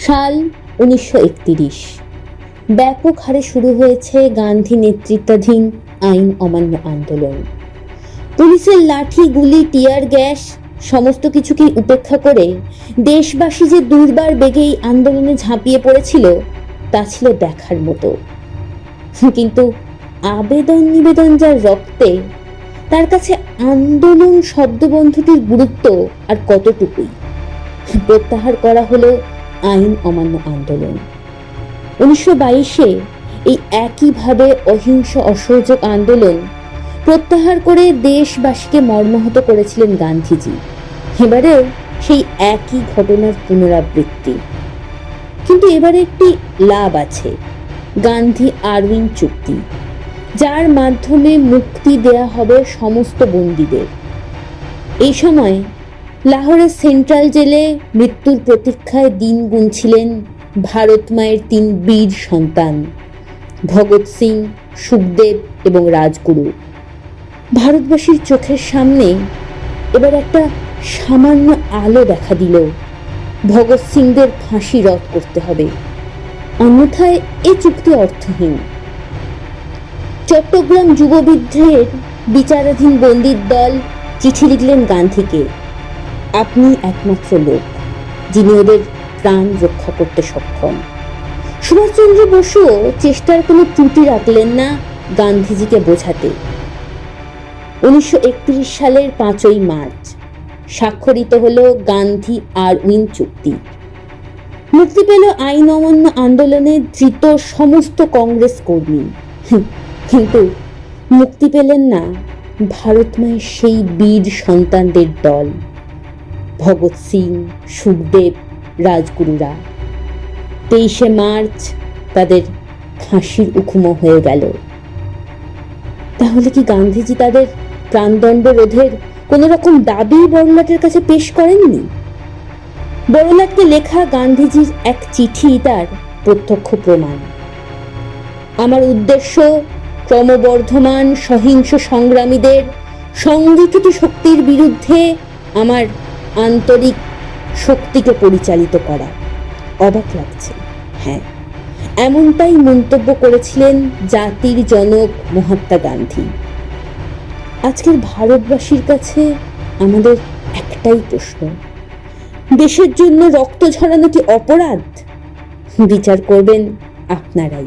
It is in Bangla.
সাল উনিশশো ব্যাপক হারে শুরু হয়েছে গান্ধী নেতৃত্বাধীন আইন অমান্য আন্দোলন। পুলিশের লাঠি, গুলি, টিয়ার গ্যাস সমস্ত কিছুকেই উপেক্ষা করে দেশবাসী যে দুর্বার বেগে এই আন্দোলনে ঝাঁপিয়ে পড়েছিল, তা ছিল দেখার মতো। কিন্তু আবেদন নিবেদন যার রক্তে, তার কাছে আন্দোলন শব্দবন্ধটির গুরুত্ব আর কতটুকুই? প্রত্যাহার করা হলো আইন অমান্য আন্দোলন। উনিশশো বাইশে এই একইভাবে অহিংস অসহযোগ আন্দোলন প্রত্যাহার করে দেশবাসীকে মর্মাহত করেছিলেন গান্ধীজি। এবারেও সেই একই ঘটনার পুনরাবৃত্তি। কিন্তু এবারে একটি লাভ আছে। গান্ধী আরউইন চুক্তি, যার মাধ্যমে মুক্তি দেয়া হবে সমস্ত বন্দীদের। এই সময় লাহোরের সেন্ট্রাল জেলে মৃত্যুর প্রতীক্ষায় দিন গুনছিলেন ভারত মায়ের তিন বীর সন্তান, ভগৎ সিং, সুখদেব এবং রাজগুরু। ভারতবাসীর চোখের সামনে এবার একটা সামান্য আলো দেখা দিল। ভগৎ সিংদের ফাঁসি রদ করতে হবে। অন্যথায় এ চুক্তি অর্থহীন। চট্টগ্রাম যুববিদ্রোহের বিচারাধীন বন্দির দল চিঠি লিখলেন গান্ধীকে। আপনি একমাত্র লোক যিনি ওদের প্রাণ রক্ষা করতে সক্ষম। সুভাষচন্দ্র বসুও চেষ্টার কোনো ত্রুটি রাখলেন না গান্ধীজিকে বোঝাতে। উনিশশো একত্রিশ সালের পাঁচই মার্চ স্বাক্ষরিত হলো গান্ধী আর উইন চুক্তি। মুক্তি পেল আইন অমান্য আন্দোলনে ধৃত সমস্ত কংগ্রেস কর্মী। কিন্তু মুক্তি পেলেন না ভারত মায়ের সেই বীর সন্তানদের দল। ভগৎ সিং, সুখদেব, রাজগুরুরা। তেইশে মার্চ তাদের ফাঁসির উখুমো হয়ে গেল। তাহলে কি গান্ধীজি তাদের প্রাণদণ্ড রোধের কোন রকম দাবি বড়লাটের কাছে পেশ করেননি? বড়লাটকে লেখা গান্ধীজির এক চিঠি তার প্রত্যক্ষ প্রমাণ। আমার উদ্দেশ্য ক্রমবর্ধমান সহিংস সংগ্রামীদের সংগঠিত শক্তির বিরুদ্ধে আমার আন্তরিক শক্তিকে পরিচালিত করা। অবাক লাগছে। হ্যাঁ এমনটাই মন্তব্য করেছিলেন জাতির জনক মহাত্মা গান্ধী। আজকের ভারতবাসীর কাছে আমাদের একটাই প্রশ্ন, দেশের জন্য রক্ত ঝরানো কি অপরাধ? বিচার করবেন আপনারাই।